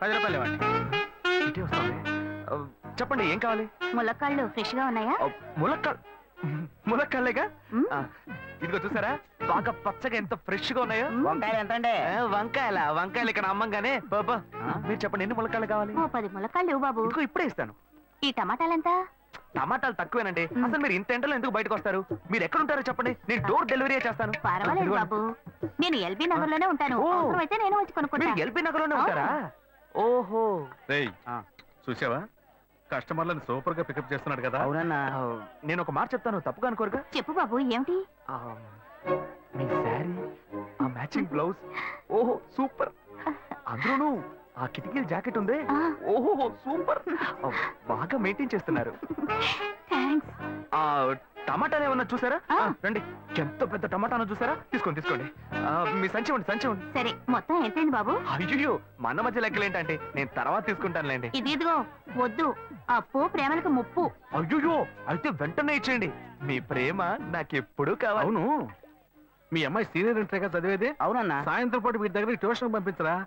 పది రూపాయలు ఇవ్వండి. ఇటే వస్తుంది ఆ, చెప్పండి ఏం కావాలి? ములక్కాళ్ళు ఫ్రెష్గా ఉన్నాయా ములక్కాళ్ళేగా? ఇదిగో చూసారా? బాగా పచ్చగా ఎంత ఫ్రెష్గా ఉన్నాయో వంకాయలు ఎంత అండి వంకాయల వంకాయలు ఇక్కడ అమ్మంగానే. బాబా మీరు చెప్పండి ఎన్ని ములక్కాళ్ళు కావాలి? ఓ పది ములక్కాళ్ళు ఇవ్వు బాబు. ఇదిగో ఇప్పుడే ఇస్తాను. ఈ టమాటాలెంత? టమాటాలు తక్కువేనండి. అసలు మీరు ఇంత ఎండలో ఎందుకు బయటకు వస్తారు? మీరు ఎక్కడ ఉంటారో చెప్పండి. నేను డోర్ డెలివరీ చేస్తాను. పర్వాలేదు. బాబు. నేను ఎల్బీ నగర్లోనే ఉంటాను. ఓ. అయితే నేను వచ్చి ఎల్బీ నగర్లోనే ఉంటారా ఓహో. రేయ్. చూసావా? కస్టమర్లను సూపర్గా పికప్ చేస్తున్నాడు కదా. అవునన్నా. నేను ఒక మాట చెప్తాను తప్పుగా అనుకోరుగా? చెప్పు బాబు ఏమిటి? మీ శారీ ఆ మ్యాచింగ్ బ్లౌజ్. ఓహో సూపర్. అందులోనూ ఆ కిటికీల జాకెట్ ఉంది. ఓహో సూపర్. బాగా మెయింటైన్ చేస్తున్నారు. థాంక్స్. ఆ టమాటాలు ఏమన్నా చూసారా? ఆ. రండి. ఎంత పెద్ద టమాటాను చూసారా? తీసుకోండి తీసుకోండి. ఆ, మీ సంచి ఉండి సంచి ఉండి. సరే మొత్తం ఎంతైంది బాబు? అయ్యో మన మధ్య లెక్కలు ఏంటంటే నేను తర్వాత తీసుకుంటానులేండి. ఇది ఇదిగో వద్దు. అప్పు ప్రేమలకు ముప్పు. అయ్యో అయితే వెంటనే ఇచ్చేయండి. మీ ప్రేమ నాకెప్పుడు కావాలి. అవును. మీ అమ్మాయి సీనియర్ ఇంటర్గా చదివేది? అవునన్నా. సాయంత్రం పాటు వీటి దగ్గర ట్యూషన్ పంపించరా?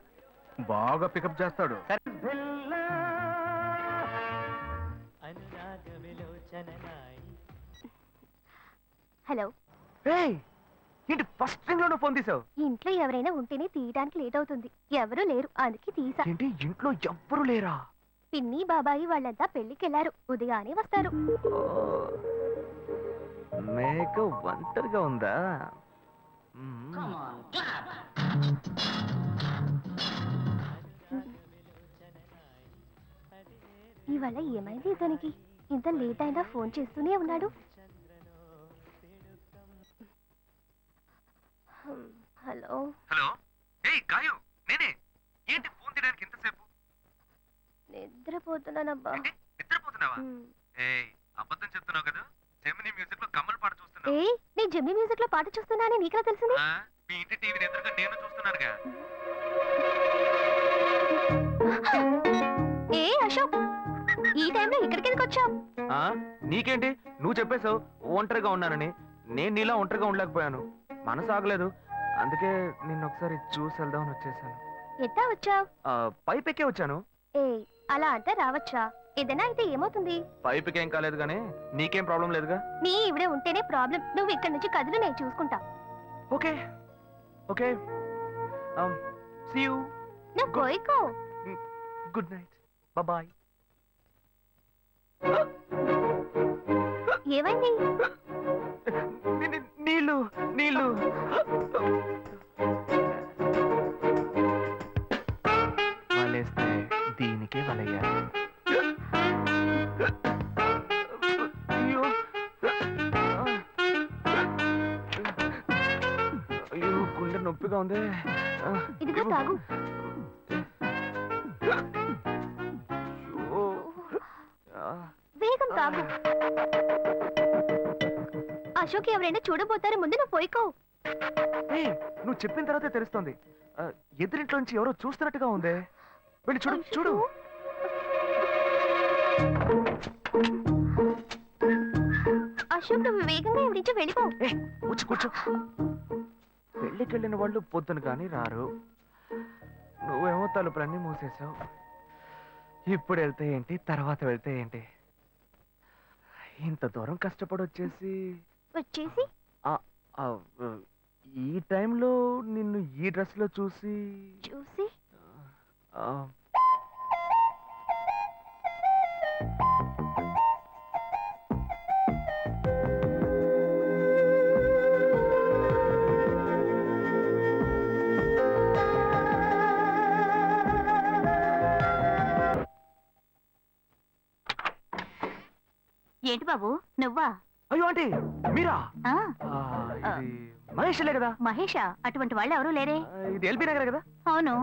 బాగా పికప్ చేస్తాడు. హలో. ఏయ్, ఏంటి ఫస్ట్ థింగ్లోనే ఫోన్ తీసావు? ఇంట్లో ఎవరైనా ఉంటేనే తీయడానికి లేట్ అవుతుంది. ఎవరూ లేరు అందుకే తీసా. ఏంటి ఇంట్లో ఎవ్వరు లేరా? పిన్ని బాబాయి వాళ్ళంతా పెళ్ళికెళ్ళారు ఉదయానే వస్తారు. మేక ఒంటరిగా ఉందా. ఇవాళ ఏమైంది ఇతనికి? ఇంత లేట్ అయినా ఫోన్ చేస్తూనే ఉన్నాడు? హలో. హలో. ఏయ్ గాయు నేనే. ఏంటి ఫోన్ తీయడానికి ఎంతసేపు నిద్రపోతున్నానబ్బా. ఏంటి నిద్రపోతున్నావా? హ్మ్. ఏయ్ అబద్ధం చెప్తున్నావు కదా. జెమిని మ్యూజిక్లో కమల్ పాట చూస్తున్నావు. ఏ నేను జమ్మి మ్యూజిక్లో పాట చూస్తున్నానని నీకెలా తెలిసింది? ఆ, మీ ఇంటి టీవీని ఎదురుగా నేను చూస్తున్నానుగా. ఏ అశోక్ ఈ టైంలో ఇక్కడికి ఎందుకు వచ్చావు? ఆ నీకేంటి? నువ్వు చెప్పేశావు ఒంటరిగా ఉన్నానని. నేను నీలా ఒంటరిగా ఉండలేకపోయాను. మనసు ఆగలేదు. అందుకే నిన్ను ఒకసారి చూసి వెళ్దామని వచ్చేసాను. ఎట్టా వచ్చావు? పైపెక్కే వచ్చాను. ఏ అలా అంటే రావచ్చా? ఏదైనా అయితే ఏమవుతుంది? పైపుకి ఏం కాలేదు కానీ నీకేం ప్రాబ్లం లేదుగా? నీ ఇవిడే ఉంటేనే ప్రాబ్లం. నువ్వు ఇక్కడి నుంచి కదులు నేను చూసుకుంటా. ఓకే. ఓకే. సీ యూ నువ్వు కోయికో గుడ్ నైట్ బాయ్ ఏమైంది? నొప్పిగా ఉంది. ఇదిగో తాగు. వేగం తాగు. అశోక్ ఎవరైనా చూడబోతారు ముందు నువ్వు పోయికో. నువ్వు చెప్పిన తర్వాతే తెలుస్తోంది. ఎదురింట్లో నుంచి ఎవరో చూస్తున్నట్టుగా ఉందే. వెళ్ళి చూడు చూడు. అశోక్ నువ్వు వేగంగా ఎవరి నుంచి వెళ్ళిపో. కూర్చో. పెళ్ళికి వెళ్ళిన వాళ్ళు పొద్దున కానీ రారు. నువ్వేమో తలుపులన్నీ మూసేసావు ఇప్పుడు వెళ్తే ఏంటి? తర్వాత వెళ్తే ఏంటి? ఇంత దూరం కష్టపడి వచ్చేసి? వచ్చేసి ఆ, ఈ టైంలో నిన్ను ఈ డ్రెస్లో చూసి. చూసి? ఏంటి బాబు? నువ్వా? అయ్యో ఆంటీ మీరా? ఆ, ఆ, ఇది మహేష్లే కదా? మహేషా? అటువంటి వాళ్ళు ఎవరూ లేరే. ఆ, ఇది ఎల్బీ నగర్ కదా? అవును.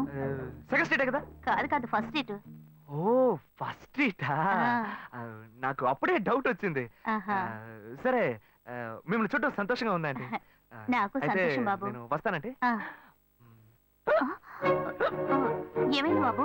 సెకండ్ స్ట్రీటే కదా? కాదు కాదు ఫస్ట్ సీట్ ఓ ఫస్ట్ స్ట్రీటా? నాకు అప్పుడే డౌట్ వచ్చింది. ఆహా. ఆ, సరే ఆ, మిమ్మల్ని చూడడం సంతోషంగా ఉందండి ఆ, నాకు అయితే సంతోషం బాబు. నేను వస్తానంటే? ఆ. ఏమైంది బాబు?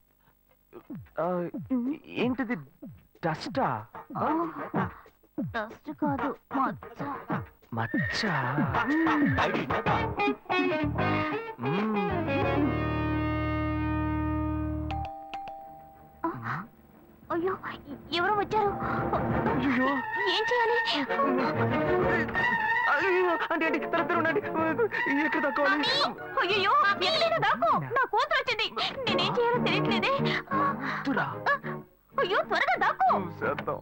ఏంటిది? డస్టా? డస్ట్ కాదు మచ్చ. మచ్చ. అయ్యో ఎవరో వచ్చారు. ఏం చేయాలి? అంటే అంటే తల తెరవండి ఎక్కడ తక్కువాలి అయ్యో ఎక్కడైనా దాక్కో. నా కూతురు వచ్చింది. నేనేం చేయాలో తెలియట్లేదే. తురా అయ్యో త్వరగా దాక్కో. చూసేద్దాం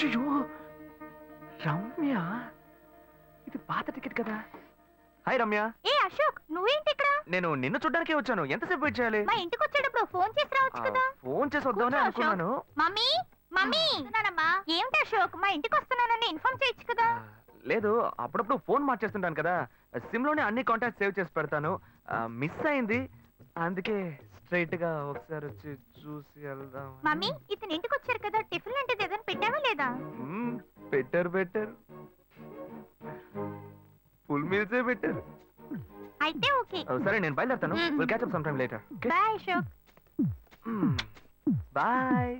అయ్యో రమ్య. ఇది పాత టికెట్ కదా. హాయ్ రమ్య ఏ అశోక్ నువ్వేంటి ఇక్కడ నేను నిన్ను చూడ్డానికే వచ్చాను. ఎంతసేపు వెయిట్ చేయాలి? మా ఇంటికి వచ్చేటప్పుడు ఫోన్ చేసి రావచ్చు కదా. ఫోన్ చేసి వద్దామని కూర్చో, అనుకున్నాను. Mummy mummy. వస్తున్నానమ్మా. ఏమిటి అశోక్? మా ఇంటికి వస్తున్నానని ఇన్ఫార్మ్ చేయొచ్చు కదా. లేదు అప్పుడప్పుడు ఫోన్ మార్చేస్తుంటాను కదా. సిమ్లోనే అన్ని కాంటాక్ట్ సేవ్ చేసి పెడతాను. మిస్ అయింది. అందుకే స్ట్రైట్గా ఒకసారి వచ్చి చూసి వెళ్దాం. మమ్మీ ఇతను ఇంటికి వచ్చారు కదా. టిఫిన్ లాంటిది ఏదైనా పెట్టావా లేదా? పెట్టారు పెట్టారు. ఫుల్ మీల్సే పెట్టారు. అయితే ఓకే. సరే నేను బయలుదేరుతాను. Will catch up some time later bye Ashok bye